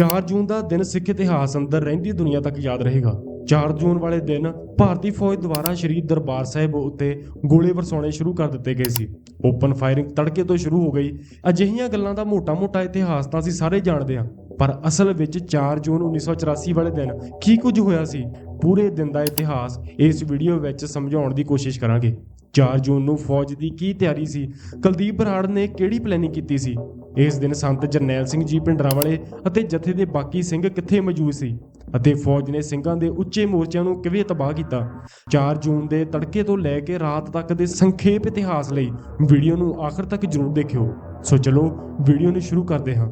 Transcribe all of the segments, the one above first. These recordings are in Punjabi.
4 ਜੂਨ ਦਾ ਦਿਨ ਸਿੱਖ ਇਤਿਹਾਸ ਅੰਦਰ ਰਹਿੰਦੀ ਦੁਨੀਆ ਤੱਕ ਯਾਦ ਰਹੇਗਾ। 4 ਜੂਨ ਵਾਲੇ ਦਿਨ ਭਾਰਤੀ ਫੌਜ ਦੁਆਰਾ ਸ਼੍ਰੀ ਦਰਬਾਰ ਸਾਹਿਬ ਉੱਤੇ ਗੋਲੇ ਵਰਸਾਉਣੇ ਸ਼ੁਰੂ ਕਰ ਦਿੱਤੇ ਗਏ ਸੀ। ਓਪਨ ਫਾਇਰਿੰਗ ਤੜਕੇ ਤੋਂ ਸ਼ੁਰੂ ਹੋ ਗਈ। ਅਜਿਹੀਆਂ ਗੱਲਾਂ ਦਾ ਮੋਟਾ-ਮੋਟਾ ਇਤਿਹਾਸ ਤਾਂ ਅਸੀਂ ਸਾਰੇ ਜਾਣਦੇ ਹਾਂ। ਪਰ ਅਸਲ ਵਿੱਚ 4 ਜੂਨ 1984 ਵਾਲੇ ਦਿਨ ਕੀ ਕੁਝ ਹੋਇਆ ਸੀ? ਪੂਰੇ ਦਿਨ ਦਾ ਇਤਿਹਾਸ ਇਸ ਵੀਡੀਓ ਵਿੱਚ ਸਮਝਾਉਣ ਦੀ ਕੋਸ਼ਿਸ਼ ਕਰਾਂਗੇ। 4 ਜੂਨ ਨੂੰ ਫੌਜ ਦੀ ਕੀ ਤਿਆਰੀ ਸੀ? ਕੁਲਦੀਪ ਬਰਾੜ ਨੇ ਕਿਹੜੀ ਪਲੈਨਿੰਗ ਕੀਤੀ ਸੀ? ਇਸ ਦਿਨ ਸੰਤ ਜਰਨੈਲ ਸਿੰਘ ਜੀ ਪਿੰਡਰਾਂਵਾਲੇ ਅਤੇ ਜਥੇ ਦੇ ਬਾਕੀ ਸਿੰਘ ਕਿੱਥੇ ਮੌਜੂਦ ਸੀ? ਅਤੇ ਫੌਜ ਨੇ ਸਿੰਘਾਂ ਦੇ ਉੱਚੇ ਮੋਰਚਿਆਂ ਨੂੰ ਕਿਵੇਂ ਤਬਾਹ ਕੀਤਾ? 4 ਜੂਨ ਦੇ ਤੜਕੇ ਤੋਂ ਲੈ ਕੇ ਰਾਤ ਤੱਕ ਦੇ ਸੰਖੇਪ ਇਤਿਹਾਸ ਲਈ ਵੀਡੀਓ ਨੂੰ ਆਖਰ ਤੱਕ ਜ਼ਰੂਰ ਦੇਖਿਓ। ਸੋ ਚਲੋ ਵੀਡੀਓ ਨੂੰ ਸ਼ੁਰੂ ਕਰਦੇ ਹਾਂ।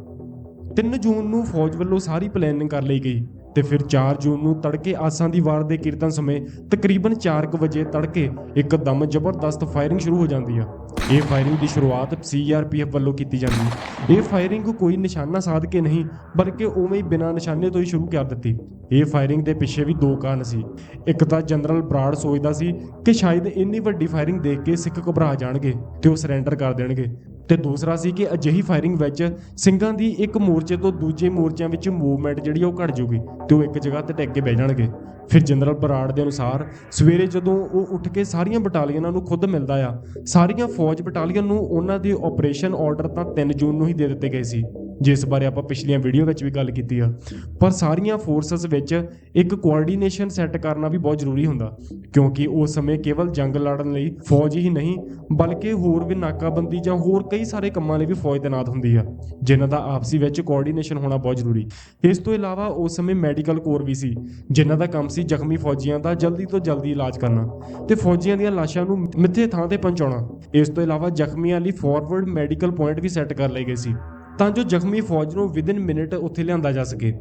3 ਜੂਨ ਨੂੰ ਫੌਜ ਵੱਲੋਂ ਸਾਰੀ ਪਲੈਨਿੰਗ ਕਰ ਲਈ ਗਈ ਤੇ ਫਿਰ 4 ਜੂਨ ਨੂੰ ਤੜਕੇ ਆਸਾਂ ਦੀ ਵਾਰ ਦੇ ਕੀਰਤਨ ਸਮੇਂ ਤਕਰੀਬਨ 4:00 ਵਜੇ ਤੜਕੇ ਇੱਕਦਮ ਜ਼ਬਰਦਸਤ ਫਾਇਰਿੰਗ ਸ਼ੁਰੂ ਹੋ ਜਾਂਦੀ ਆ। ਇਹ ਫਾਇਰਿੰਗ ਦੀ ਸ਼ੁਰੂਆਤ ਸੀਆਰਪੀਐਫ ਵੱਲੋਂ ਕੀਤੀ ਜਾਂਦੀ ਹੈ। ਇਹ ਫਾਇਰਿੰਗ ਕੋਈ ਨਿਸ਼ਾਨਾ ਸਾਧ ਕੇ ਨਹੀਂ, ਬਲਕਿ ਉਵੇਂ ਹੀ ਬਿਨਾਂ ਨਿਸ਼ਾਨੇ ਤੋਂ ਹੀ ਸ਼ੁਰੂ ਕਰ ਦਿੱਤੀ। ਇਹ ਫਾਇਰਿੰਗ ਦੇ ਪਿੱਛੇ ਵੀ ਦੋ ਕਾਰਨ ਸੀ। ਇੱਕ ਤਾਂ ਜਨਰਲ ਬਰਾੜ ਸੋਚਦਾ ਸੀ ਕਿ ਸ਼ਾਇਦ ਇੰਨੀ ਵੱਡੀ ਫਾਇਰਿੰਗ ਦੇਖ ਕੇ ਸਿੱਖ ਘਬਰਾ ਜਾਣਗੇ ਤੇ ਉਹ ਸਰੈਂਡਰ ਕਰ ਦੇਣਗੇ। ਤੇ ਦੂਸਰਾ ਸੀ ਕਿ ਅਜਿਹੀ ਫਾਇਰਿੰਗ ਵਿੱਚ ਸਿੰਘਾਂ ਦੀ ਇੱਕ ਮੋਰਚੇ ਤੋਂ ਦੂਜੇ ਮੋਰਚਿਆਂ ਵਿੱਚ ਮੂਵਮੈਂਟ ਜਿਹੜੀ ਉਹ ਘਟ ਜੂਗੀ ਤੇ ਉਹ ਇੱਕ ਜਗ੍ਹਾ ਤੇ ਟਿਕ ਕੇ ਬਹਿ ਜਾਣਗੇ। ਫਿਰ ਜਨਰਲ ਬਰਾੜ ਦੇ ਅਨੁਸਾਰ ਸਵੇਰੇ ਜਦੋਂ ਉਹ ਉੱਠ ਕੇ ਸਾਰੀਆਂ ਬਟਾਲੀਅਨਾਂ ਨੂੰ ਖੁਦ ਮਿਲਦਾ ਆ, ਸਾਰੀਆਂ ਫੌਜ ਬਟਾਲੀਅਨ ਨੂੰ ਉਹਨਾਂ ਦੇ ਆਪਰੇਸ਼ਨ ਆਰਡਰ ਤਾਂ 3 ਜੂਨ ਨੂੰ ਹੀ ਦੇ ਦਿੱਤੇ ਗਏ ਸੀ। ਜਿਸ ਬਾਰੇ ਆਪਾਂ ਪਿਛਲੀਆਂ ਵੀਡੀਓ ਵਿੱਚ ਵੀ ਗੱਲ ਕੀਤੀ ਆ। ਪਰ ਸਾਰੀਆਂ ਫੋਰਸਸ ਵਿੱਚ ਇੱਕ ਕੋਆਰਡੀਨੇਸ਼ਨ ਸੈੱਟ ਕਰਨਾ ਵੀ ਬਹੁਤ ਜ਼ਰੂਰੀ ਹੁੰਦਾ। ਕਿਉਂਕਿ ਉਸ ਸਮੇਂ ਕੇਵਲ ਜੰਗ ਲੜਨ ਲਈ ਫੌਜ ਹੀ ਨਹੀਂ, ਬਲਕਿ ਹੋਰ ਵੀ ਨਾਕਾਬੰਦੀ ਜਾਂ ਹੋਰ ਕਈ ਸਾਰੇ ਕੰਮਾਂ ਲਈ ਵੀ ਫੌਜ ਤੈਨਾਤ ਹੁੰਦੀ ਆ। ਜਿਨ੍ਹਾਂ ਦਾ ਆਪਸੀ ਵਿੱਚ ਕੋਆਰਡੀਨੇਸ਼ਨ ਹੋਣਾ ਬਹੁਤ ਜ਼ਰੂਰੀ। ਇਸ ਤੋਂ ਇਲਾਵਾ ਉਸ ਸਮੇਂ ਮੈਡੀਕਲ ਕੋਰ ਵੀ ਸੀ, ਜਿਨ੍ਹਾਂ ਦਾ ਕੰਮ ਸੀ ਜ਼ਖਮੀ ਫੌਜੀਆਂ ਦਾ ਜਲਦੀ ਤੋਂ ਜਲਦੀ ਇਲਾਜ ਕਰਨਾ ਤੇ ਫੌਜੀਆਂ ਦੀਆਂ ਲਾਸ਼ਾਂ ਨੂੰ ਮਿੱਥੇ ਥਾਂ ਤੇ ਪਹੁੰਚਾਉਣਾ। ਇਸ ਤੋਂ ਇਲਾਵਾ ਜ਼ਖਮੀਆਂ ਲਈ ਫਾਰਵਰਡ ਮੈਡੀਕਲ ਪੁਆਇੰਟ ਵੀ ਸੈੱਟ ਕਰ ਲਏ ਗਏ ਸੀ। ਤਾਂ ਜੋ ਜ਼ਖਮੀ ਫੌਜ ਨੂੰ ਵਿਦਿਨ ਮਿੰਟ ਉੱਥੇ ਲਿਆਂਦਾ ਜਾ ਸਕੇ।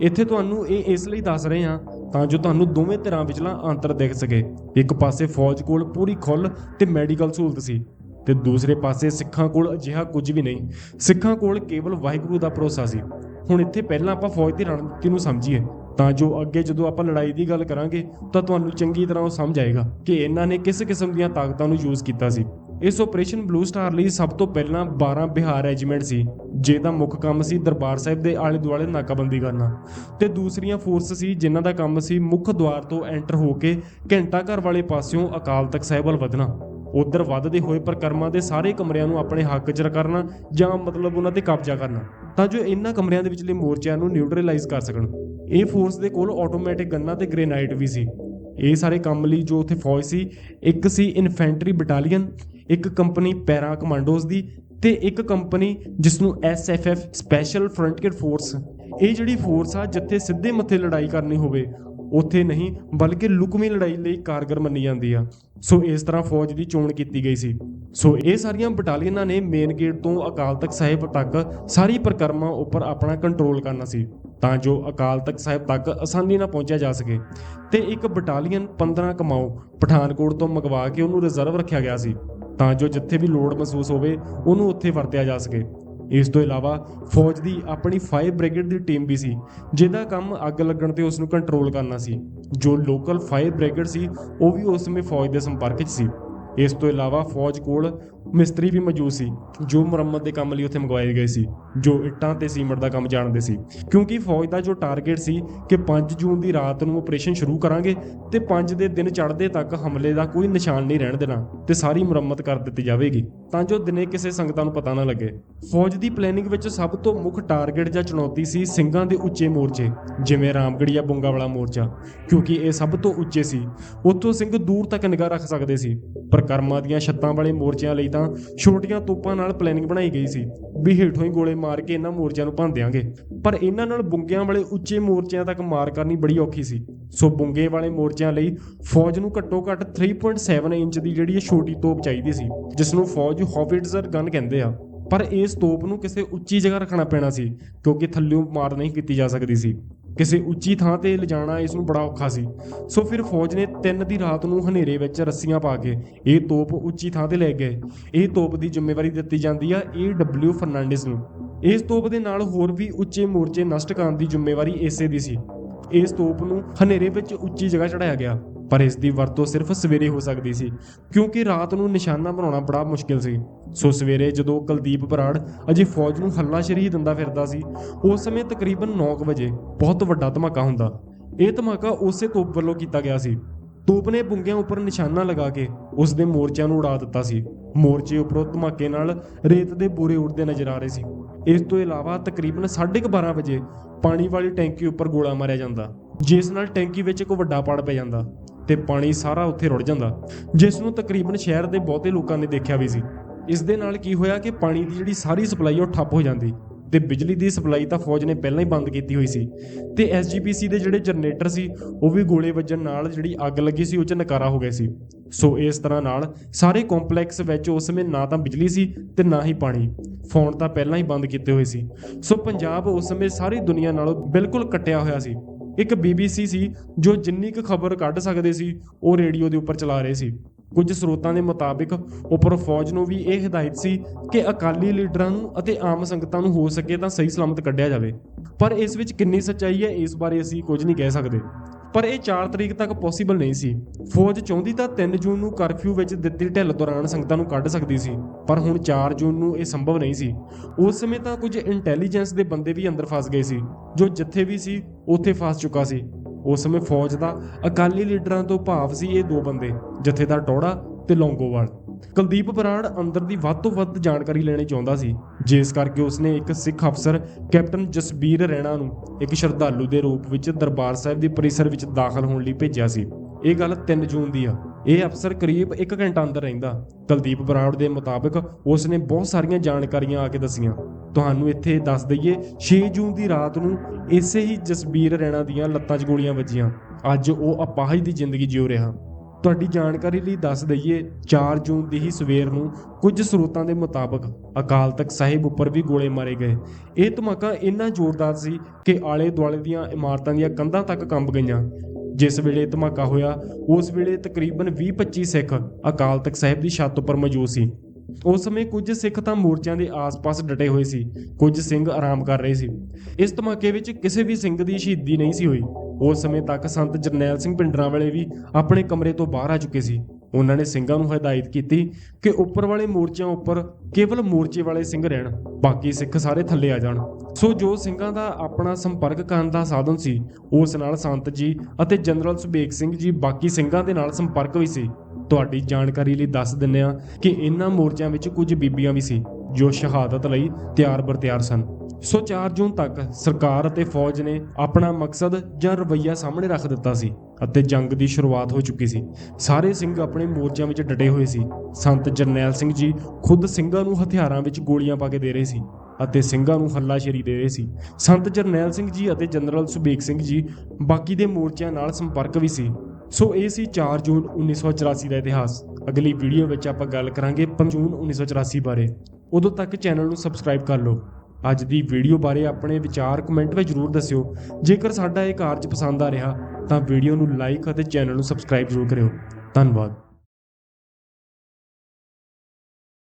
ਇੱਥੇ ਤੁਹਾਨੂੰ ਇਹ ਇਸ ਲਈ ਦੱਸ ਰਹੇ ਹਾਂ, ਤਾਂ ਜੋ ਤੁਹਾਨੂੰ ਦੋਵੇਂ ਧਿਰਾਂ ਵਿਚਲਾ ਅੰਤਰ ਦਿਖ ਸਕੇ। ਇੱਕ ਪਾਸੇ ਫੌਜ ਕੋਲ ਪੂਰੀ ਖੁੱਲ ਤੇ ਮੈਡੀਕਲ ਸਹੂਲਤ ਸੀ, ਤੇ ਦੂਸਰੇ ਪਾਸੇ ਸਿੱਖਾਂ ਕੋਲ ਅਜਿਹਾ ਕੁਝ ਵੀ ਨਹੀਂ। ਸਿੱਖਾਂ ਕੋਲ ਕੇਵਲ ਵਾਹਿਗੁਰੂ ਦਾ ਭਰੋਸਾ ਸੀ। ਹੁਣ ਇੱਥੇ ਪਹਿਲਾਂ ਆਪਾਂ ਫੌਜ ਦੀ ਰਣਨੀਤੀ ਨੂੰ ਸਮਝੀਏ, ਤਾਂ ਜੋ ਅੱਗੇ ਜਦੋਂ ਆਪਾਂ ਲੜਾਈ ਦੀ ਗੱਲ ਕਰਾਂਗੇ, ਤਾਂ ਤੁਹਾਨੂੰ ਚੰਗੀ ਤਰ੍ਹਾਂ ਉਹ ਸਮਝ ਆਏਗਾ ਕਿ ਇਹਨਾਂ ਨੇ ਕਿਸ ਕਿਸਮ ਦੀਆਂ ਤਾਕਤਾਂ ਨੂੰ ਯੂਜ਼ ਕੀਤਾ ਸੀ। ਇਸ ਆਪਰੇਸ਼ਨ ਬਲੂ ਸਟਾਰ ਲਈ ਸਭ ਤੋਂ ਪਹਿਲਾਂ 12 ਬਿਹਾਰ ਰੈਜੀਮੈਂਟ ਸੀ ਜਿਹਦਾ ਮੁੱਖ ਕੰਮ ਸੀ ਦਰਬਾਰ ਸਾਹਿਬ ਦੇ ਆਲੇ ਦੁਆਲੇ ਨਾਕਾਬੰਦੀ ਕਰਨਾ। ਤੇ ਦੂਸਰੀਆਂ ਫੋਰਸ ਸੀ ਜਿਨ੍ਹਾਂ ਦਾ ਕੰਮ ਸੀ ਮੁੱਖ ਦੁਆਰ ਤੋਂ ਐਂਟਰ ਹੋ ਕੇ ਘੰਟਾ ਘਰ ਵਾਲੇ ਪਾਸਿਓਂ ਅਕਾਲ ਤਖਤ ਸਾਹਿਬ ਵੱਲ ਵਧਣਾ। ਉਧਰ ਵੱਧਦੇ ਹੋਏ ਪ੍ਰਕਰਮਾਂ ਦੇ ਸਾਰੇ ਕਮਰਿਆਂ ਨੂੰ ਆਪਣੇ ਹੱਕ 'ਚ ਕਰਨਾ ਜਾਂ ਮਤਲਬ ਉਹਨਾਂ ਤੇ ਕਬਜ਼ਾ ਕਰਨਾ, ਤਾਂ ਜੋ ਇਹਨਾਂ ਕਮਰਿਆਂ ਦੇ ਵਿਚਲੇ ਮੋਰਚਿਆਂ ਨੂੰ ਨਿਊਟਰਲਾਈਜ਼ ਕਰ ਸਕਣ। ਇਹ ਫੋਰਸ ਦੇ ਕੋਲ ਆਟੋਮੈਟਿਕ ਗੰਨਾਂ ਤੇ ਗ੍ਰੇਨਾਈਟ ਵੀ ਸੀ। ਇਹ ਸਾਰੇ ਕੰਮ ਲਈ ਜੋ ਉੱਥੇ ਫੌਜ ਸੀ, ਇੱਕ ਸੀ ਇਨਫੈਂਟਰੀ ਬਟਾਲੀਅਨ ਇੱਕ ਕੰਪਨੀ ਪੈਰਾ ਕਮਾਂਡੋਜ਼ ਦੀ ਤੇ ਇੱਕ ਕੰਪਨੀ ਜਿਸ ਨੂੰ ਐਸਐਫਐਫ ਸਪੈਸ਼ਲ ਫਰੰਟੀਅਰ ਫੋਰਸ। ਇਹ ਜਿਹੜੀ ਫੋਰਸ ਆ, ਜਿੱਥੇ ਸਿੱਧੇ ਮੱਥੇ ਲੜਾਈ ਕਰਨੀ ਹੋਵੇ, ਉੱਥੇ ਨਹੀਂ, ਬਲਕਿ ਲੁਕਵੀਂ ਲੜਾਈ ਲਈ ਕਾਰਗਰ ਮੰਨੀ ਜਾਂਦੀ ਆ। ਸੋ ਇਸ ਤਰ੍ਹਾਂ ਫੌਜ ਦੀ ਚੋਣ ਕੀਤੀ ਗਈ ਸੀ। ਸੋ ਇਹ ਸਾਰੀਆਂ ਬਟਾਲੀਅਨਾਂ ਨੇ ਮੇਨ ਗੇਟ ਤੋਂ ਅਕਾਲ ਤਖਤ ਸਾਹਿਬ ਤੱਕ ਸਾਰੀ ਪ੍ਰਕਰਮਾਂ ਉੱਪਰ ਆਪਣਾ ਕੰਟਰੋਲ ਕਰਨਾ ਸੀ, ਤਾਂ ਜੋ ਅਕਾਲ ਤਖਤ ਸਾਹਿਬ ਤੱਕ ਆਸਾਨੀ ਨਾਲ ਪਹੁੰਚਿਆ ਜਾ ਸਕੇ। ਤੇ ਇੱਕ ਬਟਾਲੀਅਨ 15 ਕਮਾਓ ਪਠਾਨਕੋਟ ਤੋਂ ਮੰਗਵਾ ਕੇ ਉਹਨੂੰ ਰਿਜ਼ਰਵ ਰੱਖਿਆ ਗਿਆ ਸੀ। ਤਾਂ ਜੋ ਜਿੱਥੇ ਵੀ ਲੋੜ ਮਹਿਸੂਸ ਹੋਵੇ, ਉਹਨੂੰ ਉੱਥੇ ਵਰਤਿਆ ਜਾ ਸਕੇ। ਇਸ ਤੋਂ ਇਲਾਵਾ, ਫੌਜ ਦੀ ਆਪਣੀ ਫਾਇਰ ਬ੍ਰਿਗੇਡ ਦੀ ਟੀਮ ਵੀ ਸੀ, ਜਿਹਦਾ ਕੰਮ ਅੱਗ ਲੱਗਣ ਤੇ ਉਸ ਨੂੰ ਕੰਟਰੋਲ ਕਰਨਾ ਸੀ। ਜੋ ਲੋਕਲ ਫਾਇਰ ਬ੍ਰਿਗੇਡ ਸੀ, ਉਹ ਵੀ ਉਸ ਸਮੇਂ ਫੌਜ ਦੇ ਸੰਪਰਕ 'ਚ ਸੀ। ਇਸ ਤੋਂ ਇਲਾਵਾ, ਫੌਜ ਕੋਲ ਮਿਸਤਰੀ ਵੀ ਮੌਜੂਦ ਸੀ, ਜੋ ਮੁਰੰਮਤ ਦੇ ਕੰਮ ਲਈ ਉੱਥੇ ਮੰਗਵਾਏ ਗਏ ਸੀ, ਜੋ ਇੱਟਾਂ ਤੇ ਸੀਮੈਂਟ ਦਾ ਕੰਮ ਜਾਣਦੇ ਸੀ। ਕਿਉਂਕਿ ਫੌਜ ਦਾ ਜੋ ਟਾਰਗੇਟ ਸੀ ਕਿ 5 ਜੂਨ ਦੀ ਰਾਤ ਨੂੰ ਆਪਰੇਸ਼ਨ ਸ਼ੁਰੂ ਕਰਾਂਗੇ ਤੇ 5 ਦੇ ਦਿਨ ਚੜ੍ਹਦੇ ਤੱਕ ਹਮਲੇ ਦਾ ਕੋਈ ਨਿਸ਼ਾਨ ਨਹੀਂ ਰਹਿਣ ਦੇਣਾ ਤੇ ਸਾਰੀ ਮੁਰੰਮਤ ਕਰ ਦਿੱਤੀ ਜਾਵੇਗੀ। ਤਾਂ ਜੋ ਦਿਨੇ ਕਿਸੇ ਸੰਗਤਾਂ ਨੂੰ ਪਤਾ ਨਾ ਲੱਗੇ। ਫੌਜ ਦੀ ਪਲੈਨਿੰਗ ਵਿੱਚ ਸਭ ਤੋਂ ਮੁੱਖ ਟਾਰਗੇਟ ਜਾਂ ਚੁਣੌਤੀ ਸੀ ਸਿੰਘਾਂ ਦੇ ਉੱਚੇ ਮੋਰਚੇ, ਜਿਵੇਂ ਰਾਮਗੜੀਆ ਬੁੰਗਾ ਵਾਲਾ ਮੋਰਚਾ। ਕਿਉਂਕਿ ਇਹ ਸਭ ਤੋਂ ਉੱਚੇ ਸੀ, ਉੱਥੋਂ ਸਿੰਘ ਦੂਰ ਤੱਕ ਨਿਗਾਹ ਰੱਖ ਸਕਦੇ ਸੀ, ਪਰ ਕਰਮਾਂ ਦੀਆਂ ਛੱਤਾਂ ਵਾਲੇ ਮੋਰਚਿਆਂ ਲਈ ਤਾਂ ਛੋਟੀਆਂ ਤੋਪਾਂ ਨਾਲ ਪਲੈਨਿੰਗ ਬਣਾਈ ਗਈ ਸੀ ਵੀ ਹੇਠੋਂ ਹੀ ਗੋਲੇ ਮਾਰ ਕੇ ਇਹਨਾਂ ਮੋਰਚਿਆਂ ਨੂੰ ਭੰਨ ਦਿਆਂਗੇ। ਪਰ ਇਹਨਾਂ ਨਾਲ ਬੁੰਗਿਆਂ ਵਾਲੇ ਉੱਚੇ ਮੋਰਚਿਆਂ ਤੱਕ ਮਾਰ ਕਰਨੀ ਬੜੀ ਔਖੀ ਸੀ। ਸੋ ਬੁੰਗੇ ਵਾਲੇ ਮੋਰਚਿਆਂ ਲਈ ਫੌਜ ਨੂੰ ਘੱਟੋ ਘੱਟ 3.7 ਇੰਚ ਦੀ ਜਿਹੜੀ ਇਹ ਛੋਟੀ ਤੋਪ ਚਾਹੀਦੀ ਸੀ ਜਿਸ ਨੂੰ ਫੌਜ ਹੌਵਿਟਜ਼ਰ ਗਨ ਕਹਿੰਦੇ ਆ। ਪਰ ਇਸ ਤੋਪ ਨੂੰ ਕਿਸੇ ਉੱਚੀ ਜਗ੍ਹਾ ਰੱਖਣਾ ਪੈਣਾ ਸੀ, ਕਿਉਂਕਿ ਥੱਲਿਓਂ ਮਾਰ ਨਹੀਂ ਕੀਤੀ ਜਾ ਸਕਦੀ ਸੀ। ਕਿਸੇ ਉੱਚੀ ਥਾਂ ਤੇ ਲਿਜਾਣਾ ਇਸ ਨੂੰ ਬੜਾ ਔਖਾ ਸੀ। ਸੋ ਫਿਰ ਫੌਜ ਨੇ 3 ਦੀ ਰਾਤ ਨੂੰ ਹਨੇਰੇ ਵਿੱਚ ਰੱਸੀਆਂ ਪਾ ਕੇ ਇਹ ਤੋਪ ਉੱਚੀ ਥਾਂ ਤੇ ਲੈ ਗਏ। ਇਹ ਤੋਪ ਦੀ ਜ਼ਿੰਮੇਵਾਰੀ ਦਿੱਤੀ ਜਾਂਦੀ ਆ ਏ ਡਬਲਯੂ ਫਰਨਾਂਡਿਸ ਨੂੰ। ਇਸ ਤੋਪ ਦੇ ਨਾਲ ਹੋਰ ਵੀ ਉੱਚੇ ਮੋਰਚੇ ਨਸ਼ਟ ਕਰਨ ਦੀ ਜ਼ਿੰਮੇਵਾਰੀ ਇਸੇ ਦੀ ਸੀ। ਇਸ ਤੋਪ ਨੂੰ ਹਨੇਰੇ ਵਿੱਚ ਉੱਚੀ ਜਗ੍ਹਾ ਚੜਾਇਆ ਗਿਆ। ਪਰ ਇਸ ਦੀ ਵਰਤੋਂ ਸਿਰਫ ਸਵੇਰੇ ਹੋ ਸਕਦੀ ਸੀ, ਕਿਉਂਕਿ ਰਾਤ ਨੂੰ ਨਿਸ਼ਾਨਾ ਬਣਾਉਣਾ ਬੜਾ ਮੁਸ਼ਕਿਲ ਸੀ। ਸੋ ਸਵੇਰੇ ਜਦੋਂ ਕੁਲਦੀਪ ਬਰਾੜ ਅਜੇ ਫੌਜ ਨੂੰ ਹੱਲਾਸ਼ੇਰੀ ਹੀ ਦਿੰਦਾ ਫਿਰਦਾ ਸੀ, ਉਸ ਸਮੇਂ ਤਕਰੀਬਨ 9 ਵਜੇ ਬਹੁਤ ਵੱਡਾ ਧਮਾਕਾ ਹੁੰਦਾ। ਇਹ ਧਮਾਕਾ ਉਸੇ ਤੋਪ ਵੱਲੋਂ ਕੀਤਾ ਗਿਆ ਸੀ। ਤੋਪ ਨੇ ਪੁੰਗਿਆਂ ਉੱਪਰ ਨਿਸ਼ਾਨਾ ਲਗਾ ਕੇ ਉਸ ਦੇ ਮੋਰਚਿਆਂ ਨੂੰ ਉਡਾ ਦਿੱਤਾ ਸੀ। ਮੋਰਚੇ ਉੱਪਰੋਂ ਧਮਾਕੇ ਨਾਲ ਰੇਤ ਦੇ ਬੂਰੇ ਉੱਡਦੇ ਨਜ਼ਰ ਆ ਰਹੇ ਸੀ। ਇਸ ਤੋਂ ਇਲਾਵਾ ਤਕਰੀਬਨ 12:30 ਵਜੇ ਪਾਣੀ ਵਾਲੀ ਟੈਂਕੀ ਉੱਪਰ ਗੋਲਾ ਮਾਰਿਆ ਜਾਂਦਾ, ਜਿਸ ਨਾਲ ਟੈਂਕੀ ਵਿੱਚ ਇੱਕ ਵੱਡਾ ਪਾੜ ਪੈ ਜਾਂਦਾ। ਤੇ ਪਾਣੀ ਸਾਰਾ ਉੱਥੇ ਰੁੜ ਜਾਂਦਾ। ਜਿਸ ਨੂੰ ਤਕਰੀਬਨ ਸ਼ਹਿਰ ਦੇ ਬਹੁਤੇ ਲੋਕਾਂ ਨੇ ਦੇਖਿਆ ਵੀ ਸੀ। ਇਸ ਦੇ ਨਾਲ ਕੀ ਹੋਇਆ ਕਿ ਪਾਣੀ ਦੀ ਜਿਹੜੀ ਸਾਰੀ ਸਪਲਾਈ ਉਹ ਠੱਪ ਹੋ ਜਾਂਦੀ। ਤੇ ਬਿਜਲੀ ਦੀ ਸਪਲਾਈ ਤਾਂ ਫੌਜ ਨੇ ਪਹਿਲਾਂ ਹੀ ਬੰਦ ਕੀਤੀ ਹੋਈ ਸੀ। ਤੇ ਐਸਜੀਪੀਸੀ ਦੇ ਜਿਹੜੇ ਜਨਰੇਟਰ ਸੀ, ਉਹ ਵੀ ਗੋਲੇ ਵੱਜਣ ਨਾਲ ਜਿਹੜੀ ਅੱਗ ਲੱਗੀ ਸੀ, ਉਹ ਚ ਨਕਾਰਾ ਹੋ ਗਿਆ ਸੀ। ਸੋ ਇਸ ਤਰ੍ਹਾਂ ਨਾਲ ਸਾਰੇ ਕੰਪਲੈਕਸ ਵਿੱਚ ਉਸ ਸਮੇਂ ਨਾ ਤਾਂ ਬਿਜਲੀ ਸੀ ਤੇ ਨਾ ਹੀ ਪਾਣੀ। ਫੋਨ ਤਾਂ ਪਹਿਲਾਂ ਹੀ ਬੰਦ ਕੀਤੇ ਹੋਏ ਸੀ। ਸੋ ਪੰਜਾਬ ਉਸ ਸਮੇਂ ਸਾਰੀ ਦੁਨੀਆ ਨਾਲੋਂ ਬਿਲਕੁਲ ਕੱਟਿਆ ਹੋਇਆ ਸੀ। ਇੱਕ ਬੀਬੀਸੀ ਸੀ ਜੋ ਜਿੰਨੀ ਕੁ ਖਬਰ ਕੱਢ ਸਕਦੇ ਸੀ, ਉਹ ਰੇਡੀਓ ਦੇ ਉੱਪਰ ਚਲਾ ਰਹੇ ਸੀ। ਕੁਝ ਸਰੋਤਾਂ ਦੇ ਮੁਤਾਬਿਕ ਉੱਪਰ ਫੌਜ ਨੂੰ ਵੀ ਇਹ ਹਦਾਇਤ ਸੀ ਕਿ ਅਕਾਲੀ ਲੀਡਰਾਂ ਨੂੰ ਅਤੇ ਆਮ ਸੰਗਤਾਂ ਨੂੰ ਹੋ ਸਕੇ ਤਾਂ ਸਹੀ ਸਲਾਮਤ ਕੱਢਿਆ ਜਾਵੇ। ਪਰ ਇਸ ਵਿੱਚ ਕਿੰਨੀ ਸੱਚਾਈ ਹੈ, ਇਸ ਬਾਰੇ ਅਸੀਂ ਕੁਝ ਨਹੀਂ ਕਹਿ ਸਕਦੇ। ਪਰ ਇਹ 4 ਤਰੀਕ ਤੱਕ ਪੋਸੀਬਲ ਨਹੀਂ ਸੀ। ਫੌਜ ਚਾਹੁੰਦੀ ਤਾਂ 3 ਜੂਨ ਨੂੰ ਕਰਫਿਊ ਵਿੱਚ ਦਿੱਤੀ ਢਿੱਲ ਦੌਰਾਨ ਸੰਗਤਾਂ ਨੂੰ ਕੱਢ ਸਕਦੀ ਸੀ, ਪਰ ਹੁਣ 4 ਜੂਨ ਨੂੰ ਇਹ ਸੰਭਵ ਨਹੀਂ ਸੀ। ਉਸ ਸਮੇਂ ਤਾਂ ਕੁਝ ਇੰਟੈਲੀਜੈਂਸ ਦੇ ਬੰਦੇ ਵੀ ਅੰਦਰ ਫਸ ਗਏ ਸੀ, ਜੋ ਜਿੱਥੇ ਵੀ ਸੀ, ਉੱਥੇ ਫਸ ਚੁੱਕਾ ਸੀ। ਉਸ ਸਮੇਂ ਫੌਜ ਦਾ ਅਕਾਲੀ ਲੀਡਰਾਂ ਤੋਂ ਭਾਵ ਸੀ ਇਹ ਦੋ ਬੰਦੇ, ਜਥੇਦਾਰ ਟੋੜਾ ਤੇ ਲੌਂਗੋਵਾਲ। ਕੁਲਦੀਪ ਬਰਾੜ ਅੰਦਰ ਦੀ ਵੱਧ ਤੋਂ ਵੱਧ ਜਾਣਕਾਰੀ ਲੈਣੀ ਚਾਹੁੰਦਾ ਸੀ, ਜਿਸ ਕਰਕੇ ਉਸਨੇ ਇੱਕ ਸਿੱਖ ਅਫਸਰ, ਕੈਪਟਨ ਜਸਬੀਰ ਰੈਣਾ ਨੂੰ ਇੱਕ ਸ਼ਰਧਾਲੂ ਦੇ ਰੂਪ ਵਿੱਚ ਦਰਬਾਰ ਸਾਹਿਬ ਦੇ ਪਰਿਸਰ ਵਿੱਚ ਦਾਖਲ ਹੋਣ ਲਈ ਭੇਜਿਆ ਸੀ। ਇਹ ਗੱਲ 3 ਜੂਨ ਦੀ ਆ। ਇਹ ਅਫਸਰ ਕਰੀਬ 1 ਘੰਟਾ ਅੰਦਰ ਰਹਿੰਦਾ। ਕੁਲਦੀਪ ਬਰਾੜ ਦੇ ਮੁਤਾਬਕ ਉਸਨੇ ਬਹੁਤ ਸਾਰੀਆਂ ਜਾਣਕਾਰੀਆਂ ਆ ਕੇ ਦਸੀਆਂ। ਤੁਹਾਨੂੰ ਇੱਥੇ ਦੱਸ ਦਈਏ 6 ਜੂਨ ਦੀ ਰਾਤ ਨੂੰ ਇਸੇ ਹੀ ਜਸਬੀਰ ਰੈਣਾ ਦੀਆਂ ਲੱਤਾਂ 'ਚ ਗੋਲੀਆਂ ਵੱਜੀਆਂ। ਅੱਜ ਉਹ ਅਪਾਹਜ ਦੀ ਜ਼ਿੰਦਗੀ ਜਿਉ ਰਿਹਾ। ਤੁਹਾਡੀ ਜਾਣਕਾਰੀ ਲਈ ਦੱਸ ਦਈਏ 4 ਜੂਨ ਦੀ ਹੀ ਸਵੇਰ ਨੂੰ ਕੁਝ ਸਰੋਤਾਂ ਦੇ ਮੁਤਾਬਕ ਅਕਾਲ ਤਖਤ ਸਾਹਿਬ ਉੱਪਰ ਵੀ ਗੋਲੇ ਮਾਰੇ ਗਏ। ਇਹ ਧਮਾਕਾ ਇੰਨਾ ਜ਼ੋਰਦਾਰ ਸੀ ਕਿ ਆਲੇ ਦੁਆਲੇ ਦੀਆਂ ਇਮਾਰਤਾਂ ਦੀਆਂ ਕੰਧਾਂ ਤੱਕ ਕੰਬ ਗਈਆਂ। ਜਿਸ ਵੇਲੇ ਧਮਾਕਾ ਹੋਇਆ, ਉਸ ਵੇਲੇ ਤਕਰੀਬਨ 20-25 ਸਿੱਖ ਅਕਾਲ ਤਖਤ ਸਾਹਿਬ ਦੀ ਛੱਤ ਉੱਪਰ ਮੌਜੂਦ ਸੀ। ਉਸ ਸਮੇਂ ਕੁਝ ਸਿੱਖ ਤਾਂ ਮੋਰਚਿਆਂ ਦੇ ਆਸ-ਪਾਸ ਡਟੇ ਹੋਏ ਸੀ, ਕੁਝ ਸਿੰਘ ਆਰਾਮ ਕਰ ਰਹੇ ਸੀ। ਇਸ ਧਮਾਕੇ ਵਿੱਚ ਕਿਸੇ ਵੀ ਸਿੰਘ ਦੀ ਸ਼ਹੀਦੀ ਨਹੀਂ ਸੀ ਹੋਈ। ਉਸ ਸਮੇਂ ਤੱਕ ਸੰਤ ਜਰਨੈਲ ਸਿੰਘ ਪਿੰਡਰਾਂ ਵਾਲੇ ਵੀ ਆਪਣੇ ਕਮਰੇ ਤੋਂ ਬਾਹਰ ਆ ਚੁੱਕੇ ਸੀ। ਉਹਨਾਂ ਨੇ ਸਿੰਘਾਂ ਨੂੰ ਹਦਾਇਤ ਕੀਤੀ ਕਿ ਉੱਪਰ ਵਾਲੇ ਮੋਰਚਿਆਂ ਉੱਪਰ ਕੇਵਲ ਮੋਰਚੇ ਵਾਲੇ ਸਿੰਘ ਰਹਿਣ, ਬਾਕੀ ਸਿੱਖ ਸਾਰੇ ਥੱਲੇ ਆ ਜਾਣ। ਸੋ ਜੋ ਸਿੰਘਾਂ ਦਾ ਆਪਣਾ ਸੰਪਰਕ ਕਰਨ ਦਾ ਸਾਧਨ ਸੀ, ਉਸ ਨਾਲ ਸੰਤ ਜੀ ਅਤੇ ਜਨਰਲ ਸੁਬੇਗ ਸਿੰਘ ਜੀ ਬਾਕੀ ਸਿੰਘਾਂ ਦੇ ਨਾਲ ਸੰਪਰਕ ਵੀ ਸੀ। ਤੁਹਾਡੀ ਜਾਣਕਾਰੀ ਲਈ ਦੱਸ ਦਿੰਨੇ ਆ ਕਿ ਇਹਨਾਂ ਮੋਰਚਿਆਂ ਵਿੱਚ ਕੁਝ ਬੀਬੀਆਂ ਵੀ ਸੀ, ਜੋ ਸ਼ਹਾਦਤ ਲਈ ਤਿਆਰ ਬਰ ਤਿਆਰ ਸਨ। ਸੋ 4 ਜੂਨ ਤੱਕ ਸਰਕਾਰ ਅਤੇ ਫੌਜ ਨੇ ਆਪਣਾ ਮਕਸਦ ਜਾਂ ਰਵੱਈਆ ਸਾਹਮਣੇ ਰੱਖ ਦਿੱਤਾ ਸੀ ਅਤੇ ਜੰਗ ਦੀ ਸ਼ੁਰੂਆਤ ਹੋ ਚੁੱਕੀ ਸੀ। ਸਾਰੇ ਸਿੰਘ ਆਪਣੇ ਮੋਰਚਿਆਂ ਵਿੱਚ ਡਟੇ ਹੋਏ ਸੀ। ਸੰਤ ਜਰਨੈਲ ਸਿੰਘ ਜੀ ਖੁਦ ਸਿੰਘਾਂ ਨੂੰ ਹਥਿਆਰਾਂ ਵਿੱਚ ਗੋਲੀਆਂ ਪਾ ਕੇ ਦੇ ਰਹੇ ਸੀ ਅਤੇ ਸਿੰਘਾਂ ਨੂੰ ਹੱਲਾਸ਼ੇਰੀ ਦੇ ਰਹੇ ਸੀ। ਸੰਤ ਜਰਨੈਲ ਸਿੰਘ ਜੀ ਅਤੇ ਜਨਰਲ ਸੁਬੇਗ ਸਿੰਘ ਜੀ ਬਾਕੀ ਦੇ ਮੋਰਚਿਆਂ ਨਾਲ ਸੰਪਰਕ ਵੀ ਸੀ। ਸੋ ਇਹ ਸੀ 4 ਜੂਨ 1984 ਦਾ ਇਤਿਹਾਸ। ਅਗਲੀ ਵੀਡੀਓ ਵਿੱਚ ਆਪਾਂ ਗੱਲ ਕਰਾਂਗੇ 5 ਜੂਨ 1984 ਬਾਰੇ। ਉਦੋਂ ਤੱਕ ਚੈਨਲ ਨੂੰ ਸਬਸਕ੍ਰਾਈਬ ਕਰ ਲਓ। ਅੱਜ ਦੀ ਵੀਡੀਓ ਬਾਰੇ ਆਪਣੇ ਵਿਚਾਰ ਕਮੈਂਟ ਵਿੱਚ ਜਰੂਰ ਦੱਸਿਓ। ਜੇਕਰ ਸਾਡਾ ਇਹ ਕਾਰਜ ਪਸੰਦ ਆ ਰਿਹਾ, ਤਾਂ ਵੀਡੀਓ ਨੂੰ ਲਾਈਕ ਅਤੇ ਚੈਨਲ ਨੂੰ ਸਬਸਕ੍ਰਾਈਬ ਜ਼ਰੂਰ ਕਰਿਓ। ਧੰਨਵਾਦ।